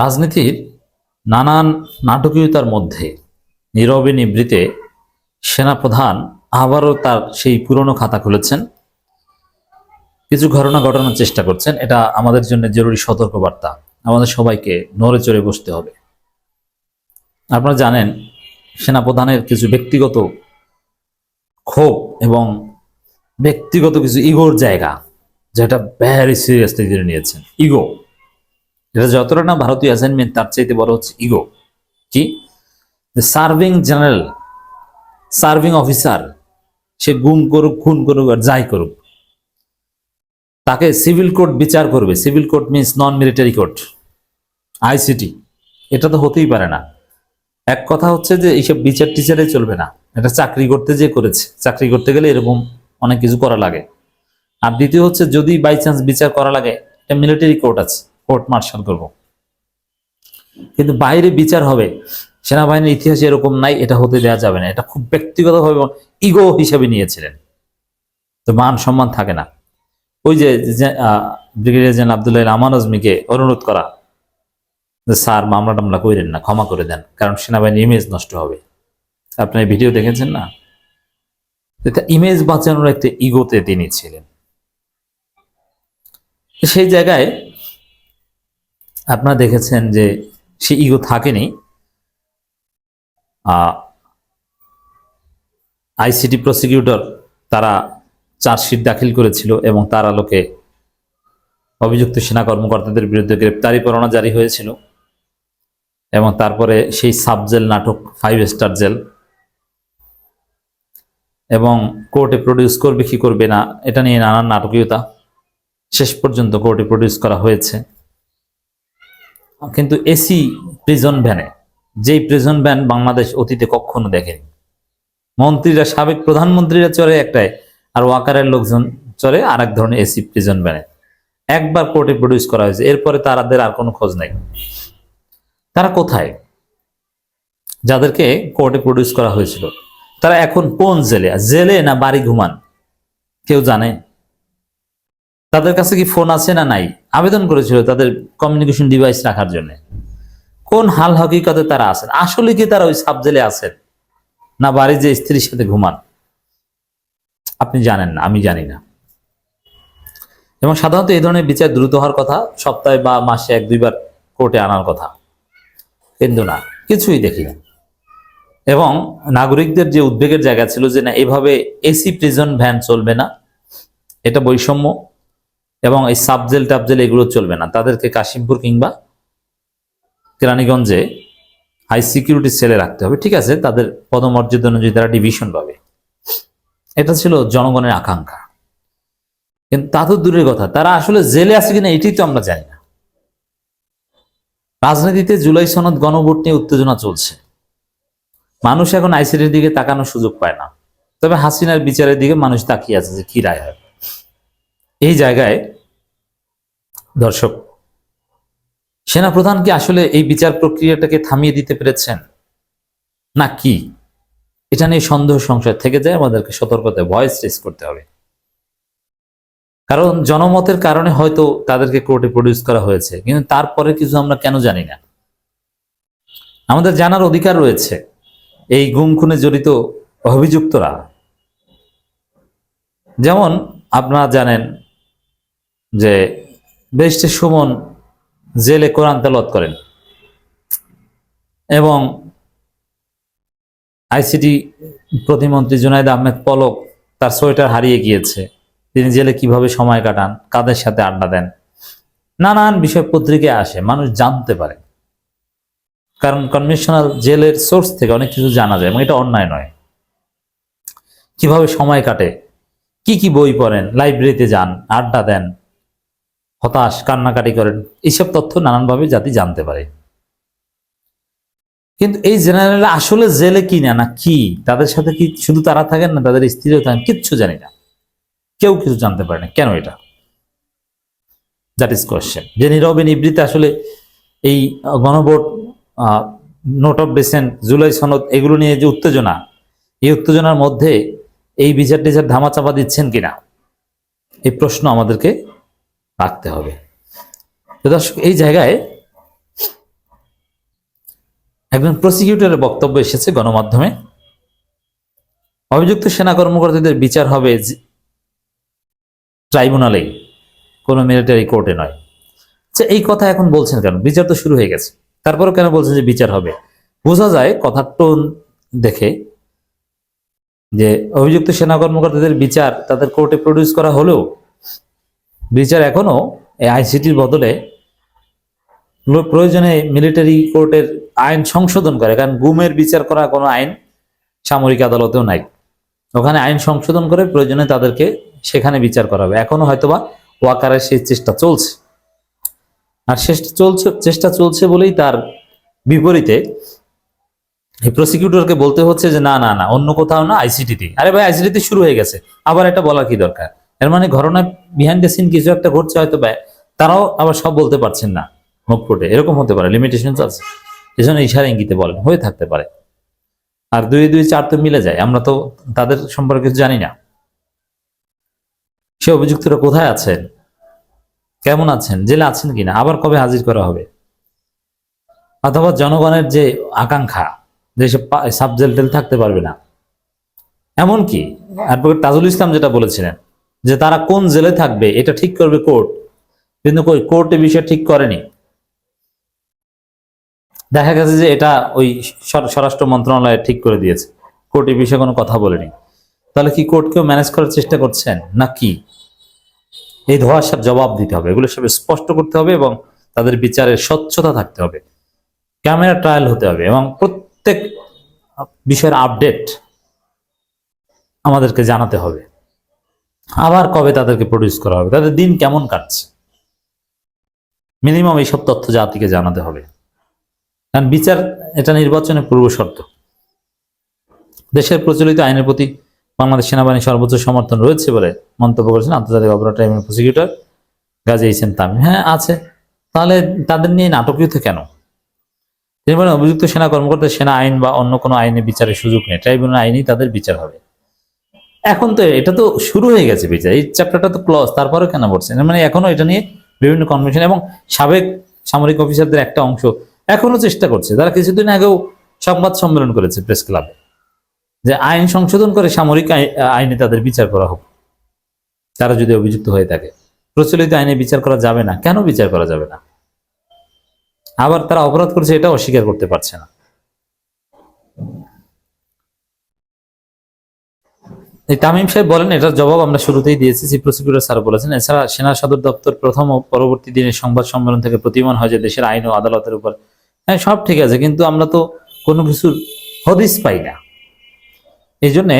রাজনীতির নানান নাটকীয়তার মধ্যে নীরবে নিবৃতে সেনাপ্রধান আবারও তার সেই পুরনো খাতা খুলেছেন। কিছু ঘটনা ঘটানোর চেষ্টা করছেন। এটা আমাদের জন্য জরুরি সতর্কবার্তা। আমাদের সবাইকে নড়ে চড়ে বসতে হবে। আপনারা জানেন, সেনাপ্রধানের কিছু ব্যক্তিগত ক্ষোভ এবং ব্যক্তিগত কিছু ইগোর জায়গা, যেটা ভ্যারি সিরিয়াসলি তিনি নিয়েছেন। ইগো। এটা যতটা না ভারতীয় অ্যাসাইনমেন্ট তার চাইতে বড় হচ্ছে ইগো কি? সার্ভিং জেনারেল সার্ভিং অফিসার সে গুম করুক, খুন করুক আর যাই করুক। তাকে সিভিল কোর্ট বিচার করবে। Civil court means non military court ICT এটা তো হতেই পারে না। এক কথা হচ্ছে যে এইসব বিচার টিচারে চলবে না। এটা চাকরি করতে যে করেছে, চাকরি করতে গেলে এরকম অনেক কিছু করা লাগে। আর দ্বিতীয় হচ্ছে যদি বাই চান্স বিচার করা লাগে, এটা মিলিটারি কোর্ট আছে। কোর্ট মার্শাল করব। কিন্তু বাইরে বিচার হবে, সেনাবাহিনীর ইতিহাসে এরকম নাই, এটা হতে দেওয়া যাবে না। এটা খুব ব্যক্তিগতভাবে ইগো হিসেবে নিয়েছিলেন। তো মান সম্মান থাকে না। ওই যে ব্রিগেডিয়ার জেনারেল আবদুল্লাহ আমান আজমিকে অনুরোধ করা, যে স্যার মামলা টামলা করেন না, ক্ষমা করে দেন, কারণ সেনাবাহিনীর ইমেজ নষ্ট হবে। আপনি ভিডিও দেখেছেন না? এটা ইমেজ বাঁচানোর একটা ইগোতে তিনি ছিলেন। সেই জায়গায় আপনারা দেখেছেন যে সে ইগো থাকেনি। আইসিটি প্রসিকিউটর তারা চার্জশিট দাখিল করেছিল এবং তার আলোকে অভিযুক্ত সেনা কর্মকর্তাদের বিরুদ্ধে গ্রেপ্তারি পরোয়ানা জারি হয়েছিল এবং তারপরে সেই সাবজেল নাটক ফাইভ স্টার জেল এবং কোর্টে প্রডিউস করবে কি করবে না, এটা নিয়ে নানান নাটকীয়তা শেষ পর্যন্ত কোর্টে প্রডিউস করা হয়েছে। কিন্তু এসি প্রিজন ভ্যানে যেই প্রিজন ভ্যান বাংলাদেশ অতীতে কখনো দেখেনি। মন্ত্রীরা, সাবেক প্রধানমন্ত্রীরা চড়ে একটাই আর ওয়াকারের লোকজন চড়ে আর এক ধরনের এসি প্রিজন ভ্যানে একবার কোর্টে প্রডিউস করা হয়েছে, এরপরে তারাদের আর কোনো খোঁজ নাই। তারা কোথায়? যাদেরকে কোর্টে প্রডিউস করা হয়েছিল। তারা এখন কোন জেলে? জেলে না বাড়ি ঘুমান? কেউ জানে? তাদের কাছে কি ফোন আছে না নাই? আবেদন করেছিল তাদের কমিউনিকেশন ডিভাইস রাখার জন্য। কোন হাল হকিকতে তারা আছেন? আসলে কি তারা ওই সাব জেলে আছেন? না বাড়ি যে স্ত্রীর সাথে ঘুমান? আপনি জানেন না, আমি জানি না। এবং সাধারণত এই ধরনের বিচার দ্রুত হওয়ার কথা, সপ্তাহে বা মাসে এক, দুইবার কোর্টে আনার কথা। কিন্তু না, কিছুই দেখি না। এবং নাগরিকদের যে উদ্বেগের জায়গা ছিল যে না, এভাবে এসি প্রিজন ভ্যান চলবে না, এটা বৈষম্য। এবং এই সাবজেল টাবজেল এগুলো চলবে না। তাদেরকে কাশিমপুর কিংবা কেরানীগঞ্জে হাই সিকিউরিটি সেলে রাখতে হবে। ঠিক আছে, তাদের পদমর্যাদা অনুযায়ী তারা ডিভিশন পাবে। এটা ছিল জনগণের আকাঙ্ক্ষা। কিন্তু তা তো দূরের কথা। তারা আসলে জেলে আছে কিনা এটাই তো আমরা জানি না। রাজনীতিতে জুলাই সনদ গণভোট নিয়ে উত্তেজনা চলছে। মানুষ এখন আইসিটির দিকে তাকানোর সুযোগ পায় না। তবে হাসিনার বিচারের দিকে মানুষ তাকিয়ে আছে যে কি রায় হয় এই জায়গায় দর্শক সেনাপ্রধান কি আসলে এই বিচার প্রক্রিয়াটাকে থামিয়ে দিতে পেরেছেন? না কি? এটা নিয়ে সন্দেহ সংশয় থেকে যায়, আমাদেরকে সতর্কতায় ভয়েস রেস করতে হবে। কারণ জনমতের কারণে হয়তো তাদেরকে কোর্টে প্রডিউস করা হয়েছে, কিন্তু তারপরে কিছু আমরা কেন জানি না? আমাদের জানার অধিকার রয়েছে, এই গুম খুনে জড়িত অভিযুক্তরা। যেমন আপনারা জানেন যে বেশটে সুমন জেলে কোরআন তেলত করেন। এবং আইসিটি প্রতিমন্ত্রী জুনাইদ আহমেদ পলক তার সোয়েটার হারিয়ে গিয়েছে। তিনি জেলে কীভাবে সময় কাটান, কাদের সাথে আড্ডা দেন? নানান বিষয় পত্রিকায় আসে, মানুষ জানতে পারে। কারণ কনভেনশনাল জেলের সোর্স থেকে অনেক কিছু জানা যায়, এবং এটা অন্যায় নয়। কীভাবে সময় কাটে, কি কি বই পড়েন, লাইব্রেরিতে যান, আড্ডা দেন হতাশ, কান্নাকাটি করেন এইসব তথ্য নানানভাবে জাতি জানতে পারে। কিন্তু এই জেনারেল আসলে জেলে কি না না কি? তাদের সাথে কি শুধু তারা থাকেন না, তাদের স্ত্রীও থাকেন? কিচ্ছু জানি না। কেউ কিছু জানতে পারে না। কেন এটা? দ্যাট ইজ কোয়েশ্চেন যে নীরবে নিবৃত্তে আসলে এই গণভোট নোট অফ ডিসেন্ট জুলাই সনদ, এগুলো নিয়ে যে উত্তেজনা, এই উত্তেজনার মধ্যে এই বিচার টিচার ধামাচাপা দিচ্ছেন কিনা? এই প্রশ্ন আমাদেরকে রাখতে হবে। দর্শক, এই জায়গায় একজন প্রসিকিউটরের বক্তব্য এসেছে গণমাধ্যমে। অভিযুক্ত সেনা কর্মকর্তাদের বিচার হবে ট্রাইব্যুনালেই, কোনো মিলিটারি কোর্টে নয়। আচ্ছা এই কথা এখন বলছেন কেন? বিচার তো শুরু হয়ে গেছে। তারপরও কেন বলছেন যে বিচার হবে? বোঝা যায় কথার টোন দেখে যে অভিযুক্ত সেনা কর্মকর্তাদের বিচার তাদের কোর্টে প্রডিউস করা হলেও বিচার এখনও এই আইসিটির বদলে প্রয়োজনে মিলিটারি কোর্টের আইন সংশোধন করে, কারণ গুমের বিচার করা কোনো আইন সামরিক আদালতেও নাই। ওখানে আইন সংশোধন করে প্রয়োজনে তাদেরকে সেখানে বিচার করা হবে। এখনও হয়তোবা ওয়াকারের সেই চেষ্টা চলছে। আর চলছে, চেষ্টা চলছে বলেই তার বিপরীতে প্রসিকিউটরকে বলতে হচ্ছে যে, না না না, অন্য কোথাও না, আইসিটিতে। আরে ভাই, আইসিটিতে শুরু হয়ে গেছে। আবার এটা বলার কি দরকার? এর মানে ঘটনা বিহাইন্ড দ্য সিন কিছু একটা ঘটছে হয়তো বা, তারাও আবার সব বলতে পারছেন না মুখ ফুটে এরকম হতে পারে লিমিটেশন আছে। এজন্য ইশারা ইঙ্গিতে বলেন, হয়ে থাকতে পারে। আর দুই দুই, চার তো মিলে যায়, আমরা তো তাদের সম্পর্কে জানি না। সে অভিযুক্তরা কোথায় আছেন? কেমন আছেন? জেলে আছেন কিনা? আবার কবে হাজির করা হবে? অথবা জনগণের যে আকাঙ্ক্ষা, যে সে সাব জেল টেল থাকতে পারবে না। এমনকি অ্যাডভোকেট তাজুল ইসলাম যেটা বলেছিলেন যে তারা কোন জেলে থাকবে, এটা ঠিক করবে কোর্ট। কিন্তু কই, কোর্ট এ বিষয় ঠিক করেনি। দেখা গেছে যে এটা ওই স্বরাষ্ট্র মন্ত্রণালয় ঠিক করে দিয়েছে। কোর্ট এ বিষয়ে কোনো কথা বলেনি। তাহলে কি কোর্টকেও ম্যানেজ করার চেষ্টা করছেন? না কি? এই ধোয়াশার জবাব দিতে হবে। এগুলো সব স্পষ্ট করতে হবে এবং তাদের বিচারের স্বচ্ছতা থাকতে হবে। ক্যামেরা ট্রায়াল হতে হবে এবং প্রত্যেক বিষয়ের আপডেট আমাদেরকে জানাতে হবে। আবার কবে তাদেরকে প্রডিউস করা হবে? তাদের দিন কেমন কাটছে? মিনিমাম এইসব তথ্য জাতিকে জানাতে হবে। কারণ বিচার এটা নির্বাচনের পূর্ব শর্ত। দেশের প্রচলিত আইনের প্রতি বাংলাদেশ সেনাবাহিনীর সর্বোচ্চ সমর্থন রয়েছে বলে মন্তব্য করেছেন আন্তর্জাতিক অপরাধ ট্রাইব্যুনাল প্রসিকিউটর গাজী ইসেন তামিম। হ্যাঁ আছে। তাহলে তাদের নিয়ে নাটকীয়তা কেন? তিনি বলেন, অভিযুক্ত সেনা কর্মকর্তা, সেনা আইন বা অন্য কোনো আইনে বিচারের সুযোগ নেই। ট্রাইব্যুনাল আইনেই তাদের বিচার হবে। এখন তো এটা তো শুরু হয়ে গেছে বিচার এই চ্যাপ্টারটা তো ক্লজ তারপরে কেন পড়ছে মানে এখনও এটা নিয়ে বিভিন্ন কনভেনশন এবং সাবেক সামরিক অফিসারদের একটা অংশ এখনও চেষ্টা করছে। তারা কিছুদিন আগেও সংবাদ সম্মেলন করেছে প্রেস ক্লাবে যে আইন সংশোধন করে সামরিক আই- আইনে তাদের বিচার করা হোক। তারা যদি অভিযুক্ত হয়ে থাকে, প্রচলিত আইনে বিচার করা যাবে না। কেন বিচার করা যাবে না? আবার তারা অপরাধ করেছে এটা অস্বীকার করতে পারছে না এই তামিম সাহেব বলেন, এটার জবাব আমরা শুরুতেই দিয়েছি, চিফ প্রসিকিউটর স্যার বলেছেন। এছাড়া সেনা সদর দপ্তর প্রথম ও পরবর্তী দিনের সংবাদ সম্মেলন থেকে প্রতিমান হয় যে দেশের আইন ও আদালতের উপর। হ্যাঁ সব ঠিক আছে, কিন্তু আমরা তো কোনো কিছুর হদিস পাই না। এই জন্যে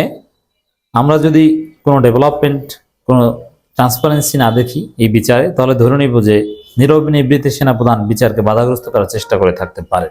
আমরা যদি কোনো ডেভেলপমেন্ট, কোনো ট্রান্সপারেন্সি না দেখি এই বিচারে, তাহলে ধরে নিব যে নীরব নিবৃত্তি সেনাপ্রধান বিচারকে বাধাগ্রস্ত করার চেষ্টা করে থাকতে পারে